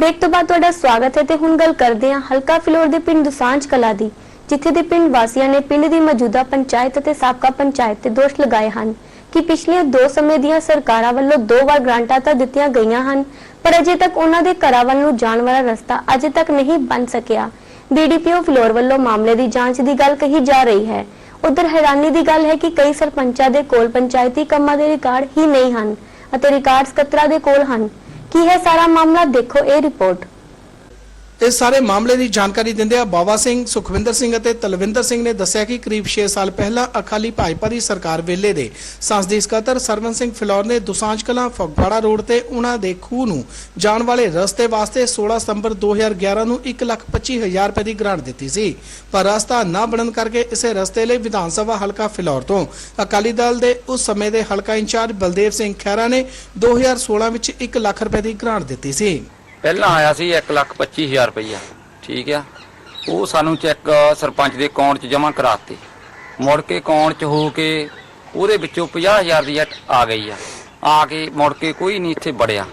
Break ਤੋਂ ਬਾਅਦ ਤੁਹਾਡਾ ਸਵਾਗਤ ਹੈ ਤੇ ਹੁਣ ਗੱਲ ਕਰਦੇ ਹਾਂ ਹਲਕਾ ਫਿਲੌਰ ਦੇ ਪਿੰਡ ਦੁਸਾਂਝ ਕਲਾ ਦੀ, ਜਿੱਥੇ ਦੇ ਪਿੰਡ ਵਾਸੀਆਂ ਨੇ ਪਿੰਡ ਦੀ ਮੌਜੂਦਾ ਪੰਚਾਇਤ ਅਤੇ ਸਾਬਕਾ ਪੰਚਾਇਤ ਤੇ ਦੋਸ਼ ਲਗਾਏ ਹਨ ਕਿ ਪਿਛਲੇ 2 ਸਮੇਂ ਦੀਆਂ ਸਰਕਾਰਾਂ ਵੱਲੋਂ ਦੋ ਵਾਰ ਗ੍ਰਾਂਟਾਂ ਤਾਂ ਦਿੱਤੀਆਂ ਗਈਆਂ ਹਨ, ਪਰ ਅਜੇ ਤੱਕ ਉਹਨਾਂ ਦੇ ਘਰਾਂ ਵੱਲ ਨੂੰ ਜਾਣ ਵਾਲਾ ਰਸਤਾ ਅਜੇ ਤੱਕ ਨਹੀਂ ਬਣ ਸਕਿਆ। ਬੀਡੀਪੀਓ ਫਿਲੌਰ ਵੱਲੋਂ ਮਾਮਲੇ ਦੀ ਜਾਂਚ ਦੀ ਗੱਲ ਕਹੀ ਜਾ ਰਹੀ ਹੈ। ਉਧਰ ਹੈਰਾਨੀ ਦੀ ਗੱਲ ਹੈ ਕਿ ਕਈ ਸਰਪੰਚਾਂ ਦੇ ਕੋਲ ਪੰਚਾਇਤੀ ਕੰਮਾਂ ਦੇ ਰਿਕਾਰਡ ਹੀ ਨਹੀਂ ਹਨ ਅਤੇ ਰਿਕਾਰਡ ਸਕੱਤਰਾਂ ਦੇ ਕੋਲ ਹਨ। ਕੀ ਹੈ ਸਾਰਾ ਮਾਮਲਾ? ਦੇਖੋ ਇਹ ਰਿਪੋਰਟ ਇਸ ਸਾਰੇ ਮਾਮਲੇ ਦੀ ਜਾਣਕਾਰੀ ਦਿੰਦਿਆਂ ਬਾਵਾ ਸਿੰਘ ਸੁਖਵਿੰਦਰ ਸਿੰਘ ਅਤੇ ਤਲਵਿੰਦਰ ਸਿੰਘ ਨੇ ਦੱਸਿਆ ਕਿ ਕਰੀਬ 6 ਸਾਲ ਪਹਿਲਾਂ ਅਕਾਲੀ ਭਾਜਪਾ ਦੀ ਸਰਕਾਰ ਵੇਲੇ ਦੇ ਸੰਸਦੀ ਸਕੱਤਰ ਸਰਵਨ ਸਿੰਘ ਫਿਲੌਰ ਨੇ ਦੁਸਾਂਝ ਕਲਾਂ ਫਗਵਾੜਾ ਰੋਡ ਤੇ ਉਹਨਾਂ ਦੇ ਖੂਹ ਨੂੰ ਜਾਣ ਵਾਲੇ ਰਸਤੇ ਵਾਸਤੇ 16 ਸਤੰਬਰ 2011 ਨੂੰ 1,25,000 ਰੁਪਏ ਦੀ ਗ੍ਰਾਂਟ ਦਿੱਤੀ ਸੀ। ਪਰ ਰਸਤਾ ਨਾ ਬਣਨ ਕਰਕੇ ਇਸੇ ਰਸਤੇ ਲਈ ਵਿਧਾਨ ਸਭਾ ਹਲਕਾ ਫਿਲੌਰ ਤੋਂ ਅਕਾਲੀ ਦਲ ਦੇ ਉਸ ਸਮੇਂ ਦੇ ਹਲਕਾ ਇੰਚਾਰਜ ਬਲਦੇਵ ਸਿੰਘ ਖਹਿਰਾ ਨੇ 2016 ਵਿੱਚ 1 ਲੱਖ ਰੁਪਏ ਦੀ ਗ੍ਰਾਂਟ ਦਿੱਤੀ ਸੀ। ਪਹਿਲਾਂ ਆਇਆ ਸੀ 125000 ਰੁਪਈਆ, ਠੀਕ ਆ। ਉਹ ਸਾਨੂੰ ਚੈੱਕ ਸਰਪੰਚ ਦੇ ਅਕਾਊਂਟ 'ਚ ਜਮ੍ਹਾਂ ਕਰਾਤੇ। ਮੁੜ ਕੇ ਅਕਾਊਂਟ 'ਚ ਹੋ ਕੇ ਉਹਦੇ ਵਿੱਚੋਂ 50000 ਦੀ ਐਟ ਆ ਗਈ ਆ। ਆ ਕੇ ਮੁੜ ਕੇ ਕੋਈ ਨਹੀਂ ਇੱਥੇ ਬੜਿਆ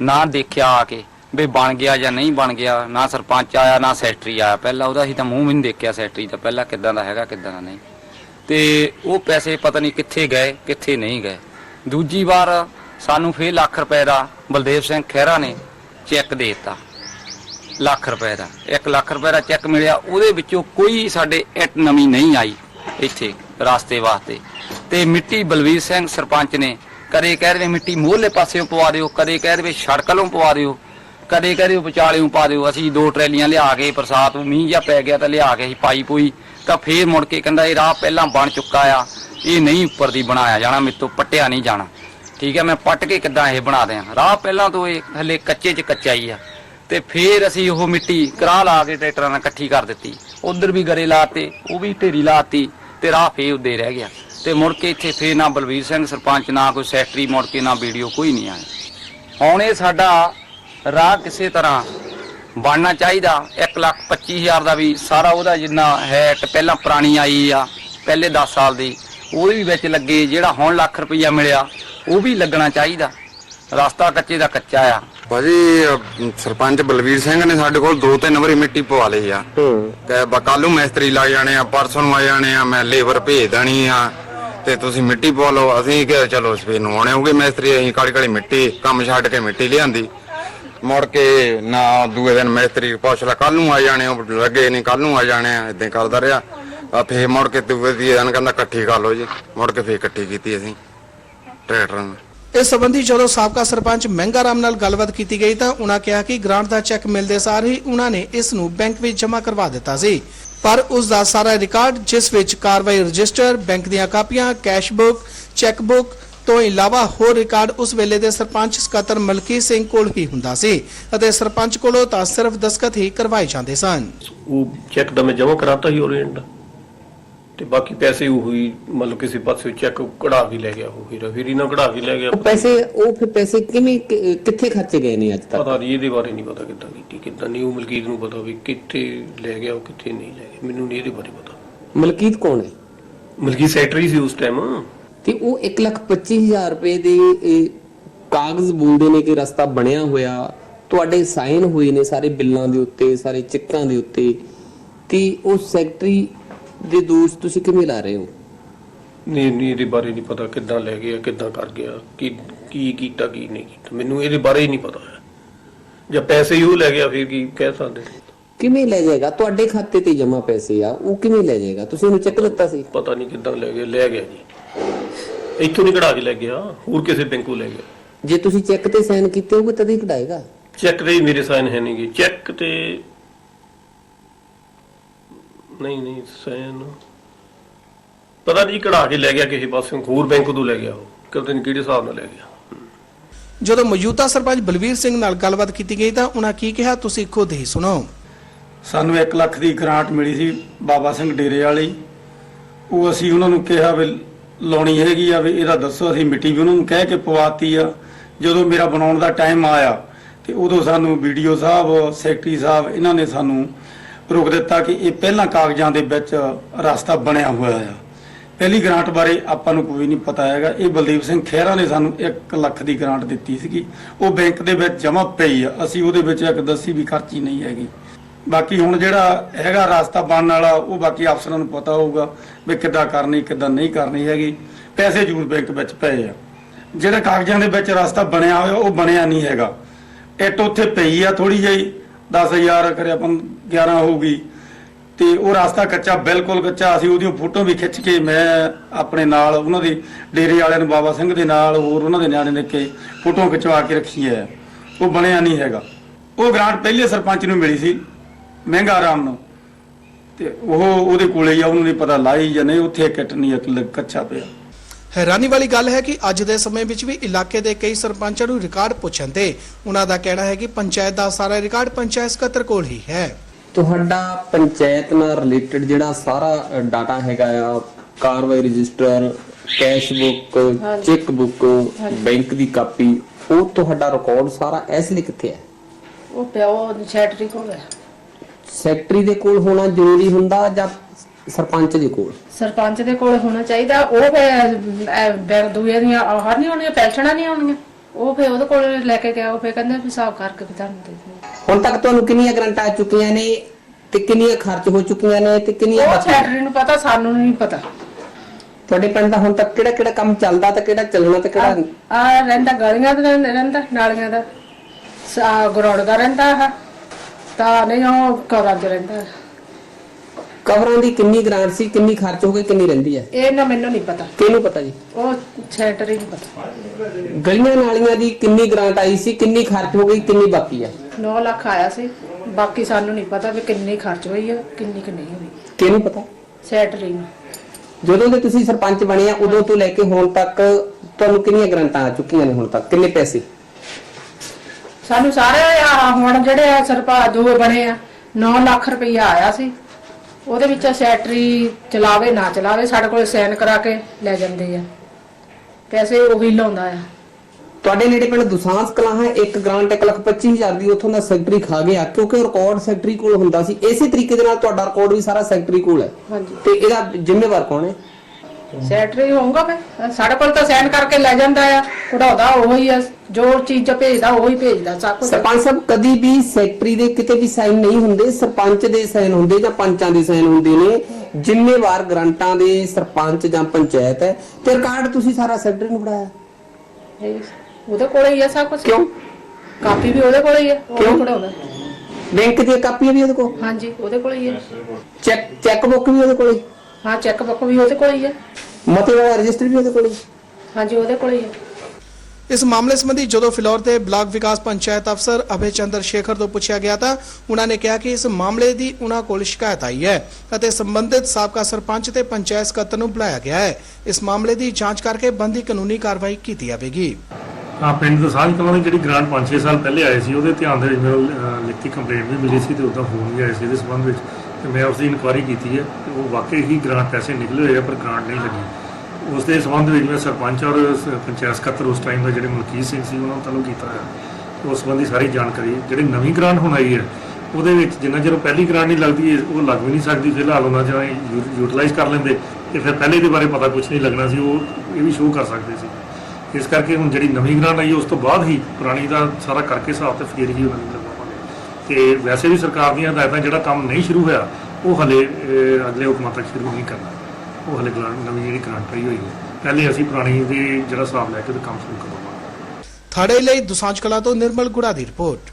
ਨਾ ਦੇਖਿਆ ਆ ਕੇ ਵੀ ਬਣ ਗਿਆ ਜਾਂ ਨਹੀਂ ਬਣ ਗਿਆ, ਨਾ ਸਰਪੰਚ ਆਇਆ, ਨਾ ਸੈਕਟਰੀ ਆਇਆ। ਪਹਿਲਾਂ ਉਹਦਾ ਹੀ ਤਾਂ ਮੂੰਹ ਵੀ ਨਹੀਂ ਦੇਖਿਆ ਸੈਕਟਰੀ ਦਾ, ਪਹਿਲਾਂ ਕਿੱਦਾਂ ਦਾ ਹੈਗਾ, ਕਿੱਦਾਂ ਦਾ ਨਹੀਂ। ਤੇ ਉਹ ਪੈਸੇ ਪਤਾ ਨਹੀਂ ਕਿੱਥੇ ਗਏ, ਕਿੱਥੇ ਨਹੀਂ ਗਏ। ਦੂਜੀ ਵਾਰ ਸਾਨੂੰ ਫੇਰ ਲੱਖ ਰੁਪਏ ਦਾ ਬਲਦੇਵ ਸਿੰਘ ਖਹਿਰਾ ਨੇ ਚੈੱਕ ਦੇ ਦਿੱਤਾ। ਲੱਖ ਰੁਪਏ ਦਾ। 1 ਲੱਖ ਰੁਪਏ ਦਾ ਚੈੱਕ ਮਿਲਿਆ, ਉਹਦੇ ਵਿੱਚੋਂ ਕੋਈ ਸਾਡੇ ਇੱਟ ਨਵੀਂ ਨਹੀਂ ਆਈ ਇੱਥੇ ਰਾਸਤੇ ਵਾਸਤੇ। ਤੇ ਮਿੱਟੀ ਬਲਵੀਰ ਸਿੰਘ ਸਰਪੰਚ ਨੇ ਕਦੇ ਕਹਿ ਰਹੇ ਮਿੱਟੀ ਮੋਹਲੇ ਪਾਸਿਓਂ ਪਵਾ ਦਿਓ, ਕਦੇ ਕਹਿ ਰਹੇ ਸੜਕ ਵੱਲੋਂ ਪਵਾ ਦਿਓ, ਕਦੇ ਕਹਿ ਰਹੇ ਵਿਚਾਲਿਓਂ ਪਾ ਦਿਓ। ਅਸੀਂ ਦੋ ਟਰੈਲੀਆਂ ਲਿਆ ਕੇ ਬਰਸਾਤ ਮੀਂਹ ਜਾਂ ਪੈ ਗਿਆ ਤਾਂ ਲਿਆ ਕੇ ਅਸੀਂ ਪਾਈ ਪੂਈ, ਤਾਂ ਫੇਰ ਮੁੜ ਕੇ ਕਹਿੰਦਾ ਇਹ ਰਾਹ ਪਹਿਲਾਂ ਬਣ ਚੁੱਕਾ ਆ, ਇਹ ਨਹੀਂ ਉੱਪਰ ਦੀ ਬਣਾਇਆ ਜਾਣਾ, ਮੇਰੇ ਤੋਂ ਪੱਟਿਆ ਨਹੀਂ ਜਾਣਾ। ਠੀਕ ਹੈ, ਮੈਂ ਪੱਟ ਕੇ ਕਿੱਦਾਂ ਇਹ ਬਣਾ ਦਿਆਂ? ਰਾਹ ਪਹਿਲਾਂ ਤੋਂ ਇਹ ਹਲੇ ਕੱਚੇ ਚ ਕੱਚਾ ਹੀ ਆ। ਤੇ ਫੇਰ ਅਸੀਂ ਉਹ ਮਿੱਟੀ ਕਰਾ ਲਾ ਕੇ ਟਰੈਕਟਰਾਂ ਨਾਲ ਇਕੱਠੀ ਕਰ ਦਿੱਤੀ। ਉਧਰ ਵੀ ਗਰੇ ਲਾਤੇ, ਉਹ ਵੀ ਢੇਰੀ ਲਾਤੀ ਤੇ ਰਾਹ ਫੇਰ ਉੱਦੇ ਰਹਿ ਗਿਆ। ਤੇ ਮੁੜ ਕੇ ਇੱਥੇ ਫੇਰ ਨਾ ਬਲਵੀਰ ਸਿੰਘ ਸਰਪੰਚ, ਨਾ ਕੋਈ ਸੈਕਟਰੀ, ਮੁੜ ਕੇ ਨਾ ਵੀਡੀਓ ਕੋਈ ਨਹੀਂ ਆਇਆ। ਹੁਣ ਇਹ ਸਾਡਾ ਰਾਹ ਕਿਸੇ ਤਰ੍ਹਾਂ ਬਣਨਾ ਚਾਹੀਦਾ। 125000 ਦਾ ਵੀ ਸਾਰਾ ਉਹਦਾ ਜਿੰਨਾ ਹੈ ਪਹਿਲਾਂ ਪੁਰਾਣੀ ਆਈ ਆ, ਪਹਿਲੇ 10 ਸਾਲ ਦੀ, ਉਹਦੇ ਵੀ ਵਿੱਚ ਲੱਗੇ ਜਿਹੜਾ ਹੁਣ ਲੱਖ ਰੁਪਈਆ ਮਿਲਿਆ। ਉਹ ਵੀ ਲੱਗਣਾ ਚਾਹੀਦਾ। ਰਸਤਾ ਕੱਚੇ ਦਾ ਕੱਚਾ ਆ। ਭਾਜੀ ਅਹ, ਸਰਪੰਚ ਬਲਵੀਰ ਸਿੰਘ ਨੇ ਸਾਡੇ ਕੋਲ ਦੋ ਤਿੰਨ ਵਾਰੀ ਮਿੱਟੀ ਪਵਾ ਲਈ ਆ। ਤੇ ਬਕਾਲੂ ਮੈਸਤਰੀ ਲੱਗ ਜਾਣੇ ਆ ਪਰਸੋਂ ਨੂੰ ਆ ਜਾਣੇ ਆ ਮੈਂ ਲੇਬਰ ਭੇਜ ਦੇਣੀ ਆ। ਤੇ ਤੁਸੀਂ ਮਿੱਟੀ ਪਵਾ ਲਓ। ਅਸੀਂ ਕਿ ਚਲੋ ਸਵੇਰ ਨੂੰ ਆਉਣੇ ਹੋਗੇ ਮੈਸਤਰੀ ਅਸੀਂ ਕਾਲੀ ਕਾਲੀ ਮਿੱਟੀ ਕੰਮ ਛੱਡ ਕੇ ਮਿੱਟੀ ਲਿਆਂਦੀ। ਮੁੜ ਕੇ ਨਾ ਦੂਏ ਦਿਨ ਮੈਸਤਰੀ ਪੁੱਛ ਲਾ ਕੱਲ ਨੂੰ ਆ ਜਾਣੇ ਉਹ ਲੱਗੇ ਨਹੀਂ ਕੱਲ ਨੂੰ ਆ ਜਾਣੇ ਆ ਇਦਾਂ ਕਰਦਾ ਰਿਹਾ। ਆ ਫੇਰ ਮੁੜ ਕੇ ਦੂਏ ਦੀ ਦਿਨ ਕਹਿੰਦਾ ਇਕੱਠੀ ਕਰ ਲਓ ਜੀ। ਮੁੜ ਕੇ ਫੇਰ ਇਕੱਠੀ ਕੀਤੀ ਅਸੀਂ। ਟਰੈਕਟਰ ਇਸ ਸੰਬੰਧੀ ਜਦੋਂ ਸਾਬਕਾ ਸਰਪੰਚ ਮਹਿੰਗਾ ਰਾਮ ਨਾਲ ਗੱਲਬਾਤ ਕੀਤੀ ਗਈ ਤਾਂ ਉਹਨਾਂ ਕਿਹਾ ਕਿ ਗ੍ਰਾਂਟ ਦਾ ਚੈੱਕ ਮਿਲਦੇ ਸਾਰ ਹੀ ਉਹਨਾਂ ਨੇ ਇਸ ਨੂੰ ਬੈਂਕ ਵਿੱਚ ਜਮ੍ਹਾਂ ਕਰਵਾ ਦਿੱਤਾ ਸੀ। ਪਰ ਉਸ ਦਾ ਸਾਰਾ ਰਿਕਾਰਡ ਜਿਸ ਵਿੱਚ ਕਾਰਵਾਈ ਰਜਿਸਟਰ ਬੈਂਕ ਦੀਆਂ ਕਾਪੀਆਂ ਕੈਸ਼ ਬੁੱਕ ਚੈੱਕ ਬੁੱਕ ਤੋਂ ਇਲਾਵਾ ਹੋਰ ਰਿਕਾਰਡ ਉਸ ਵੇਲੇ ਦੇ ਸਰਪੰਚ ਸਕੱਤਰ ਮਲਕੀ ਸਿੰਘ ਕੋਲ ਹੀ ਹੁੰਦਾ ਸੀ ਅਤੇ ਸਰਪੰਚ ਕੋਲੋਂ ਤਾਂ ਸਿਰਫ ਦਸਖਤ ਹੀ ਕਰਵਾਏ ਜਾਂਦੇ ਸਨ। ਉਹ ਚੈੱਕ ਦਾ ਮੈਂ ਜਮ੍ਹਾਂ ਕਰਾਤਾ ਸੀ ਓਰੀਐਂਟ ਤੇ ਬਾਕੀ ਪੈਸੇ ਉਹ ਹੀ ਮਤਲਬ ਕਿਸੇ ਪਾਸੇ ਚੈੱਕ ਕਢਾ ਕੇ ਲੈ ਗਿਆ ਉਹ ਹੀਰਾ। ਫੇਰੀ ਨਾਲ ਕਢਾ ਕੇ ਲੈ ਗਿਆ। ਉਹ ਪੈਸੇ ਉਹ ਫਿਰ ਪੈਸੇ ਕਿਵੇਂ ਕਿ- ਕਿੱਥੇ ਖਰਚੇ ਗਏ ਨੇ ਅੱਜ ਤੱਕ? ਪਤਾ ਨਹੀਂ ਇਹਦੇ ਬਾਰੇ ਨਹੀਂ ਪਤਾ ਕਿੱਦਾਂ ਕੀਤੀ ਕਿੱਦਾਂ ਨਹੀਂ ਉਹ ਮਲਕੀਤ ਨੂੰ ਪਤਾ ਵੀ ਕਿੱਥੇ ਲੈ ਗਿਆ ਉਹ ਕਿੱਥੇ ਨਹੀਂ ਲੈ ਗਿਆ। ਮੈਨੂੰ ਨਹੀਂ ਇਹਦੇ ਬਾਰੇ ਪਤਾ। ਮਲਕੀਤ ਕੌਣ ਹੈ? ਮਲਕੀਤ ਸੈਕਟਰੀ ਸੀ ਉਸ ਟਾਈਮ ਤੇ ਉਹ 125000 ਰੁਪਏ ਦੇ ਇਹ, ਕਾਗਜ਼ ਬੋਲਦੇ ਨੇ ਕਿ ਰਸਤਾ ਬਣਿਆ ਹੋਇਆ। ਤੁਹਾਡੇ ਸਾਈਨ ਹੋਏ ਨੇ ਸਾਰੇ ਬਿੱਲਾਂ ਦੇ ਉੱਤੇ ਸਾਰੇ ਚੈੱਕਾਂ ਦੇ ਉੱਤੇ। ਤੇ ਉਹ ਸੈਕਟਰੀ ਦੇ ਦੋਸ਼ ਤੁਸੀਂ ਕਿਵੇਂ ਲਾ ਰਹੇ ਹੋ? ਨਹੀਂ ਨਹੀਂ ਇਹਦੇ ਬਾਰੇ ਨਹੀਂ ਪਤਾ ਕਿੱਦਾਂ ਲੈ ਗਿਆ ਕਿੱਦਾਂ ਕਰ ਗਿਆ ਕੀ ਕੀ ਕੀਤਾ ਕੀ ਨਹੀਂ ਕੀਤਾ। ਮੈਨੂੰ ਇਹਦੇ ਬਾਰੇ ਹੀ ਨਹੀਂ ਪਤਾ ਹੈ ਜਾਂ ਪੈਸੇ ਹੀ ਉਹ ਲੈ ਗਿਆ ਫਿਰ ਕੀ ਕਹਿ ਸਕਦੇ? ਕਿਵੇਂ ਲੈ ਜਾਏਗਾ? ਤੁਹਾਡੇ ਖਾਤੇ ਤੇ ਜਮਾ ਪੈਸੇ ਆ ਉਹ ਕਿਵੇਂ ਲੈ ਜਾਏਗਾ? ਤੁਸੀਂ ਉਹਨੂੰ ਚੈੱਕ ਦਿੱਤਾ ਸੀ। ਪਤਾ ਨਹੀਂ ਕਿੱਦਾਂ ਲੈ ਗਿਆ ਲੈ ਗਿਆ ਜੀ। ਇੱਥੋਂ ਨਹੀਂ ਕਢਾ ਕੇ ਲੈ ਗਿਆ ਹੋਰ ਕਿਸੇ ਬੈਂਕੋਂ ਲੈ ਗਿਆ। ਜੇ ਤੁਸੀਂ ਚੈੱਕ ਤੇ ਸਾਈਨ ਕੀਤੇ ਹੋਗੇ ਤਦ ਹੀ ਕਢਾਏਗਾ। ਚੈੱਕ ਤੇ ਹੀ ਮੇਰੇ ਸਾਈਨ ਹੈ ਨਹੀਂਗੇ ਚੈੱਕ ਤੇ ਨਹੀਂ ਨਹੀਂ ਸਾਈਨ ਪਤਾ ਨਹੀਂ ਕਢਾ ਕੇ ਲੈ ਗਿਆ ਕਿਸੇ ਪਾਸਿਓਂ ਹੋਰ ਬੈਂਕ ਤੋਂ ਲੈ ਗਿਆ ਉਹ। ਕਦੇ ਨਹੀਂ ਕਿਹੜੇ ਹਿਸਾਬ ਨਾਲ ਲੈ ਗਿਆ। ਜਦੋਂ ਮੌਜੂਦਾ ਸਰਪੰਚ ਬਲਵੀਰ ਸਿੰਘ ਨਾਲ ਗੱਲਬਾਤ ਕੀਤੀ ਗਈ ਤਾਂ ਉਹਨਾਂ ਕੀ ਕਿਹਾ ਤੁਸੀਂ ਖੁਦ ਹੀ ਸੁਣੋ। ਸਾਨੂੰ 1 ਲੱਖ ਦੀ ਗ੍ਰਾਂਟ ਮਿਲੀ ਸੀ ਬਾਬਾ ਸਿੰਘ ਡੇਰੇ ਵਾਲੀ। ਉਹ ਅਸੀਂ ਉਹਨਾਂ ਨੂੰ ਕਿਹਾ ਵੀ ਲਾਉਣੀ ਹੈਗੀ ਆ ਵੀ ਇਹਦਾ ਦੱਸੋ ਅਸੀਂ ਮਿੱਟੀ ਵੀ ਉਹਨਾਂ ਨੂੰ ਕਹਿ ਕੇ ਪਵਾਤੀ ਆ। ਜਦੋਂ ਮੇਰਾ ਬਣਾਉਣ ਦਾ ਟਾਈਮ ਆਇਆ ਤੇ ਉਦੋਂ ਸਾਨੂੰ ਵੀਡੀਓ ਸਾਹਿਬ ਸੈਕਟਰੀ ਸਾਹਿਬ ਇਹਨਾਂ ਨੇ ਸਾਨੂੰ ਰੋਕ ਦਿੱਤਾ ਕਿ ਇਹ ਪਹਿਲਾਂ ਕਾਗਜ਼ਾਂ ਦੇ ਵਿੱਚ ਰਸਤਾ ਬਣਿਆ ਹੋਇਆ ਆ। ਪਹਿਲੀ ਗ੍ਰਾਂਟ ਬਾਰੇ ਆਪਾਂ ਨੂੰ ਕੋਈ ਨਹੀਂ ਪਤਾ ਹੈਗਾ। ਇਹ ਬਲਦੀਪ ਸਿੰਘ ਖਹਿਰਾ ਨੇ ਸਾਨੂੰ 1 ਲੱਖ ਦੀ ਗ੍ਰਾਂਟ ਦਿੱਤੀ ਸੀਗੀ। ਉਹ ਬੈਂਕ ਦੇ ਵਿੱਚ ਜਮ੍ਹਾਂ ਪਈ ਆ। ਅਸੀਂ ਉਹਦੇ ਵਿੱਚ ਇੱਕ ਦੱਸੀ ਵੀ ਖਰਚੀ ਨਹੀਂ ਹੈਗੀ। ਬਾਕੀ ਹੁਣ ਜਿਹੜਾ ਹੈਗਾ ਰਸਤਾ ਬਣਨ ਵਾਲਾ, ਉਹ ਬਾਕੀ ਅਫਸਰਾਂ ਨੂੰ ਪਤਾ ਹੋਊਗਾ ਵੀ ਕਿੱਦਾਂ ਕਰਨੀ, ਕਿੱਦਾਂ ਨਹੀਂ ਕਰਨੀ ਹੈਗੀ। ਪੈਸੇ ਜ਼ਰੂਰ ਬੈਂਕ ਵਿੱਚ ਪਏ ਆ। ਜਿਹੜਾ ਕਾਗਜ਼ਾਂ ਦੇ ਵਿੱਚ ਰਸਤਾ ਬਣਿਆ ਹੋਇਆ, ਉਹ ਬਣਿਆ ਨਹੀਂ ਹੈਗਾ। ਇੱਟ ਉੱਥੇ ਪਈ ਆ ਥੋੜੀ ਜਿਹੀ। 10000 ਕਰੇ ਆਪਾਂ 11 ਹੋਊਗੀ। ਤੇ ਉਹ ਰਸਤਾ ਕੱਚਾ, ਬਿਲਕੁਲ ਕੱਚਾ, ਅਸੀਂ ਉਹਦੀਆਂ ਫੋਟੋ ਵੀ ਖਿੱਚ ਕੇ ਮੈਂ ਆਪਣੇ ਨਾਲ ਉਹਨਾਂ ਦੇ ਡੇਰੇ ਵਾਲਿਆਂ ਨੂੰ, ਬਾਬਾ ਸਿੰਘ ਦੇ ਨਾਲ ਹੋਰ ਉਹਨਾਂ ਦੇ ਨਿਆਣੇ ਨੇ ਕੇ ਫੋਟੋ ਖਿਚਵਾ ਕੇ ਰੱਖੀ ਹੈ। ਉਹ ਬਣਿਆ ਨਹੀਂ ਹੈਗਾ। ਉਹ ਗ੍ਰਾਂਟ ਪਹਿਲੇ ਸਰਪੰਚ ਨੂੰ ਮਿਲੀ ਸੀ, ਮਹਿੰਗਾ ਰਾਮ ਨੂੰ ਤੇ ਉਹ ਉਹਦੇ ਕੋਲੇ ਹੀ ਆ, ਉਹਨੂੰ ਨਹੀਂ ਪਤਾ ਲਾਈ ਜਾਂ ਨਹੀਂ, ਉੱਥੇ ਕਿੱਟ ਨਹੀਂ ਕੱਚਾ ਪਿਆ। ਹੈਰਾਨੀ ਵਾਲੀ ਗੱਲ ਹੈ ਕਿ ਅੱਜ ਦੇ ਸਮੇਂ ਵਿੱਚ ਵੀ ਇਲਾਕੇ ਦੇ ਕਈ ਸਰਪੰਚਾਂ ਨੂੰ ਰਿਕਾਰਡ ਪੁੱਛਣ ਤੇ ਉਹਨਾਂ ਦਾ ਕਹਿਣਾ ਹੈ ਕਿ ਪੰਚਾਇਤ ਦਾ ਸਾਰਾ ਰਿਕਾਰਡ ਪੰਚਾਇਤ ਸਕੱਤਰ ਕੋਲ ਹੀ ਹੈ। ਤੁਹਾਡਾ ਪੰਚਾਇਤ ਨਾਲ ਰਿਲੇਟਡ ਜਿਹੜਾ ਸਾਰਾ ਡਾਟਾ ਹੈਗਾ ਆ ਕਾਰਵਾਈ register cash book check book bank ਦੀ ਕਾਪੀ ਉਹ ਤੁਹਾਡਾ ਰਿਕਾਰਡ ਸਾਰਾ ਇਸ ਲਈ ਕਿੱਥੇ ਹੈ? ਉਹ ਪਿਓ ਸੈਟਰੀ ਕੋਲ ਹੈ। ਸੈਕਟਰੀ ਦੇ ਕੋਲ ਹੋਣਾ ਜ਼ਰੂਰੀ ਹੁੰਦਾ ਜਾਂ ਸਰਪੰਚ ਦੇ ਕੋਲ। ਸਰਪੰਚ ਦੇ ਕੋਲ ਹੋਣਾ ਚਾਹੀਦਾ। ਉਹ ਫੇ ਬੈਂਕ ਦੂਏ ਦੀਆਂ ਹਰ ਨਹੀਂ ਹੋਣੀਆਂ ਪੈਨਸ਼ਨਾਂ ਨਹੀਂ ਆਉਣੀਆਂ। ਉਹ ਫੇ ਉਹਦੇ ਕੋਲ ਲੈ ਕੇ ਗਿਆ। ਉਹ ਫੇ ਕਹਿੰਦੇ ਹਿਸਾਬ ਕਰਕੇ ਵੀ ਤੁਹਾਨੂੰ ਦੇ ਦਿੰਦੇ। ਹੁਣ ਤੱਕ ਤੁਹਾਨੂੰ ਕਿੰਨੀਆਂ ਗਰੰਟਾਂ ਆ ਚੁੱਕੀਆਂ ਨੇ ਤੇ ਕਿੰਨੀਆਂ ਖਰਚ ਹੋ ਚੁੱਕੀਆਂ ਨੇ ਤੇ ਕਿੰਨੀਆਂ ਉਹ ਬਾਕੀ ਸੈਟਰੀ ਨੂੰ ਪਤਾ ਸਾਨੂੰ ਨਹੀਂ ਪਤਾ। ਤੁਹਾਡੇ ਪਿੰਡ ਦਾ ਹੁਣ ਤੱਕ ਕਿਹੜਾ ਕਿਹੜਾ ਕੰਮ ਚੱਲਦਾ ਤੇ ਕਿਹੜਾ ਚੱਲਣਾ ਤੇ ਕਿਹੜਾ ਆ ਰਹਿੰਦਾ ਗਲੀਆਂ ਦਾ ਰਹਿੰਦਾ- ਨਾਲੀਆਂ ਦਾ। ਸਾ ਗਰਾਉਂਡ ਦਾ ਰਹਿੰਦਾ ਆ ਤਾਂ ਨਹੀਂ ਉਹ ਕਵਰਾਂ ਚ ਰਹਿੰਦਾ। ਕਵਰਾਂ ਦੀ ਕਿੰਨੀ ਗ੍ਰਾਂਟ ਸੀ ਕਿੰਨੀ ਖਰਚ ਹੋ ਗਈ ਕਿੰਨੀ ਰਹਿੰਦੀ ਹੈ? ਇਹ ਨਾ ਮੈਨੂੰ ਨਹੀਂ ਪਤਾ। ਕਿਹਨੂੰ ਪਤਾ ਜੀ? ਉਹ ਸੈਟਰੀ ਨੂੰ ਪਤਾ। ਗਲੀਆਂ ਨਾਲੀਆਂ ਦੀ ਕਿੰਨੀ ਗ੍ਰਾਂਟ ਆਈ ਸੀ ਕਿੰਨੀ ਖਰਚ ਹੋ ਗਈ ਕਿੰਨੀ ਬਾਕੀ ਹੈ? 9 ਲੱਖ ਆਇਆ ਸੀ। ਬਾਕੀ ਸਾਨੂੰ ਨਹੀਂ ਪਤਾ ਵੀ ਕਿੰਨੀ ਖਰਚ ਹੋਈ ਆ ਕਿੰਨੀ ਕਿ ਨਹੀਂ ਹੋਈ। ਕਿਹਨੂੰ ਪਤਾ? ਸੈਟਰੀ ਨੂੰ ਜਦੋਂ ਦੇ ਤੁਸੀਂ ਸਰਪੰਚ ਬਣੇ ਆ ਉਦੋਂ ਤੋਂ ਲੈ ਕੇ ਹੁਣ ਤੱਕ ਤੁਹਾਨੂੰ ਕਿੰਨੀਆਂ ਗ੍ਰਾਂਟਾਂ ਆ ਚੁੱਕੀਆਂ ਨੇ ਹੁਣ ਤੱਕ? ਕਿੰਨੇ ਪੈਸੇ? ਸਾਨੂੰ ਸਾਰੇ ਆਹ ਹੁਣ ਜਿਹੜੇ ਆ ਸਰਪਾ ਦੋ ਬਣੇ ਆ 9 ਲੱਖ ਰੁਪਈਆ ਆਇਆ ਸੀ। ਉਹਦੇ ਵਿੱਚ ਸੈਟਰੀ ਚਲਾਵੇ ਨਾ ਚਲਾਵੇ ਸਾਡੇ ਕੋਲ ਸਾਈਨ ਕਰਾ ਕੇ ਲੈ ਜਾਂਦੇ ਆ। ਪੈਸੇ ਉਹੀ ਲਾਉਂਦਾ ਆ। ਤੁਹਾਡੇ ਨੇੜੇ ਪਿੰਡ ਦੁਸਾਂਸ ਕਲਾਂ ਹੈ ਇੱਕ ਗ੍ਰਾਂਟ 1 ਲੱਖ 25 ਹਜ਼ਾਰ ਦੀ ਉੱਥੋਂ ਦਾ ਸੈਕਟਰੀ ਖਾ ਗਿਆ ਕਿਉਂਕਿ ਰਿਕਾਰਡ ਸੈਕਟਰੀ ਕੋਲ ਹੁੰਦਾ ਸੀ। ਇਸੇ ਤਰੀਕੇ ਦੇ ਨਾਲ ਤੁਹਾਡਾ ਰਿਕਾਰਡ ਵੀ ਸਾਰਾ ਸੈਕਟਰੀ ਕੋਲ ਹੈ। ਹਾਂਜੀ। ਤੇ ਇਹਦਾ ਜ਼ਿੰਮੇਵਾਰ ਕੌਣ ਹੈ? ਸੈਟਰੀ ਹੋਊਗਾ ਫੇ ਸਾਡੇ ਕੋਲ ਤਾਂ ਸਾਈਨ ਕਰਕੇ ਲੈ ਜਾਂਦਾ ਆ। ਕਢਾਉਂਦਾ ਉਹੀ ਆ ਜੋ ਚੀਜ਼ ਭੇਜਦਾ ਉਹੀ ਭੇਜਦਾ ਸਭ ਕੁਝ ਸਰਪੰਚ ਸਾਹਿਬ ਕਦੀ ਵੀ ਸੈਕਟਰੀ ਦੇ ਕਿਤੇ ਵੀ ਸਾਈਨ ਨਹੀਂ ਹੁੰਦੇ। ਸਰਪੰਚ ਦੇ ਸਾਈਨ ਹੁੰਦੇ ਜਾਂ ਪੰਚਾਂ ਦੇ ਸਾਈਨ ਹੁੰਦੇ ਨੇ। ਜ਼ਿੰਮੇਵਾਰ ਗ੍ਰਾਂਟਾਂ ਦੇ ਸਰਪੰਚ ਜਾਂ ਪੰਚਾਇਤ ਹੈ ਤੇ ਰਿਕਾਰਡ ਤੁਸੀਂ ਸਾਰਾ ਸੈਕਟਰੀ ਨੂੰ ਫੜਾਇਆ। ਉਹਦੇ ਕੋਲ ਹੀ ਆ ਸਭ ਕੁਝ ਕਿਉਂ? ਕਾਪੀ ਵੀ ਉਹਦੇ ਕੋਲ ਹੀ ਆ ਉਹ ਕਿਉਂ? ਕਢਾਉਂਦਾ। ਬੈਂਕ ਦੀ ਕਾਪੀ ਵੀ ਉਹਦੇ ਕੋਲ? ਹਾਂਜੀ ਉਹਦੇ ਕੋਲ ਹੀ ਆ। ਚੈੱਕ ਚੈੱਕ ਬੁੱਕ ਵੀ ਉਹਦੇ ਕੋਲ? ਹੀ ਹਾਂ ਚੈੱਕ ਬੁੱਕ ਵੀ ਉਹਦੇ ਕੋਲ ਹੀ ਆ। ਮਤੇ ਵਾਲਾ ਰਜਿਸਟਰ ਵੀ ਉਹਦੇ ਕੋਲ ਹੀ? ਹਾਂਜੀ ਉਹਦੇ ਕੋਲ ਹੀ ਇਸ ਮਾਮਲੇ ਸੰਬੰਧੀ ਜਦੋਂ ਫਿਲੌਰ ਦੇ ਬਲਾਕ ਵਿਕਾਸ ਪੰਚਾਇਤ ਅਫਸਰ ਅਭੈ ਚੰਦਰ ਸ਼ੇਖਰ ਤੋਂ ਪੁੱਛਿਆ ਗਿਆ ਤਾਂ ਉਹਨਾਂ ਨੇ ਕਿਹਾ ਕਿ ਇਸ ਮਾਮਲੇ ਦੀ ਉਹਨਾਂ ਕੋਲ ਸ਼ਿਕਾਇਤ ਆਈ ਹੈ ਅਤੇ ਸੰਬੰਧਿਤ ਸਾਬਕਾ ਸਰਪੰਚ ਤੇ ਪੰਚਾਇਤ ਸਕੱਤਰ ਨੂੰ ਬੁਲਾਇਆ ਗਿਆ ਹੈ। ਇਸ ਮਾਮਲੇ ਦੀ ਜਾਂਚ ਕਰਕੇ ਬੰਦੀ ਕਾਨੂੰਨੀ ਕਾਰਵਾਈ ਕੀਤੀ ਜਾਵੇਗੀ। ਆ ਪਿੰਡ ਦਾ ਸਾਂਝ ਕਲੋਨੀ ਜਿਹੜੀ ਗ੍ਰਾਂਟ 5-6 ਸਾਲ ਪਹਿਲੇ ਆਏ ਸੀ ਉਹਦੇ ਧਿਆਨ ਦੇ ਵਿੱਚ ਮੈਨੂੰ ਲਿਖਤੀ ਕੰਪਲੇਂਟ ਵੀ ਮਿਲੀ ਸੀ ਤੇ ਉਹਦਾ ਫੋਨ ਵੀ ਆਇਆ ਸੀ। ਇਹਦੇ ਸੰਬੰਧ ਵਿੱਚ ਤੇ ਮੈਂ ਉਸ ਦੀ ਇਨਕੁਆਇਰੀ ਕੀਤੀ ਹੈ ਤੇ ਉਹ ਵਾਕਈ ਹੀ ਗ੍ਰਾਂਟ ਪੈਸੇ ਨਿਕਲੇ ਹੋਏ ਆ, ਪਰ ਗ੍ਰਾਂਟ ਨਹੀਂ ਲੱਗੀ। ਉਸ ਦੇ ਸੰਬੰਧ ਵਿੱਚ ਮੈਂ ਸਰਪੰਚ ਔਰ ਪੰਚਾਇਤ ਸਕੱਤਰ ਉਸ ਟਾਈਮ ਦਾ ਜਿਹੜੇ ਮਲਕੀਤ ਸਿੰਘ ਸੀ, ਉਹਨਾਂ ਨੂੰ ਤਲਬ ਕੀਤਾ ਹੈ ਉਸ ਸੰਬੰਧੀ ਸਾਰੀ ਜਾਣਕਾਰੀ, ਜਿਹੜੀ ਨਵੀਂ ਗ੍ਰਾਂਟ ਹੁਣ ਆਈ ਹੈ, ਉਹਦੇ ਵਿੱਚ ਜਿੰਨਾ ਚਿਰ ਪਹਿਲੀ ਗ੍ਰਾਂਟ ਨਹੀਂ ਲੱਗਦੀ ਉਹ ਲੱਗ ਵੀ ਨਹੀਂ ਸਕਦੀ, ਫਿਲਹਾਲ ਉਹਨਾਂ ਚਿਰ ਯੂਟਿਲਾਈਜ਼ ਕਰ ਲੈਂਦੇ। ਤੇ ਫਿਰ ਪਹਿਲੇ ਦੇ ਬਾਰੇ ਪਤਾ ਕੁਝ ਨਹੀਂ ਲੱਗਣਾ ਸੀ, ਉਹ, ਇਹ ਵੀ ਸ਼ੋਅ ਕਰ ਸਕਦੇ ਸੀ। ਇਸ ਕਰਕੇ ਹੁਣ ਜਿਹੜੀ ਨਵੀਂ ਗ੍ਰਾਂਟ ਆਈ, ਉਸ ਤੋਂ ਬਾਅਦ ਹੀ ਪੁਰਾਣੀ ਦਾ ਸਾਰਾ ਕਰਕੇ ਹਿਸਾਬ ਤੇ ਫੇਰ ਹੀ ਉਹਨਾਂ ਨੂੰ ਲਗਾਵਾਂਗੇ ਤੇ ਵੈਸੇ ਵੀ ਸਰਕਾਰ ਦੀਆਂ ਹਦਾਇਤਾਂ ਜਿਹੜਾ ਕੰਮ ਨਹੀਂ ਸ਼ੁਰੂ ਹੋਇਆ, ਉਹ ਹਲੇ ਅਗਲੇ ਹੁਕਮਾਂ ਤੱਕ ਸ਼ੁਰੂ ਨਹੀਂ ਕਰਨਾ। ਉਹ ਹਲੇ ਨਵੀਂ ਜਿਹੜੀ ਗ੍ਰਾਂਟ ਪਈ ਹੋਈ ਹੈ। ਪਹਿਲੇ ਅਸੀਂ ਪੁਰਾਣੀ ਦੇ ਜਿਹੜਾ ਹਿਸਾਬ ਲੈ ਕੇ ਤੇ ਕੰਮ ਸ਼ੁਰੂ ਕਰਵਾਵਾਂਗੇ। ਥਾੜੇ ਲਈ ਦੁਸਾਂਝ ਕਲਾ ਤੋਂ ਨਿਰਮਲ ਗੁੜਾ ਦੀ ਰਿਪੋਰਟ।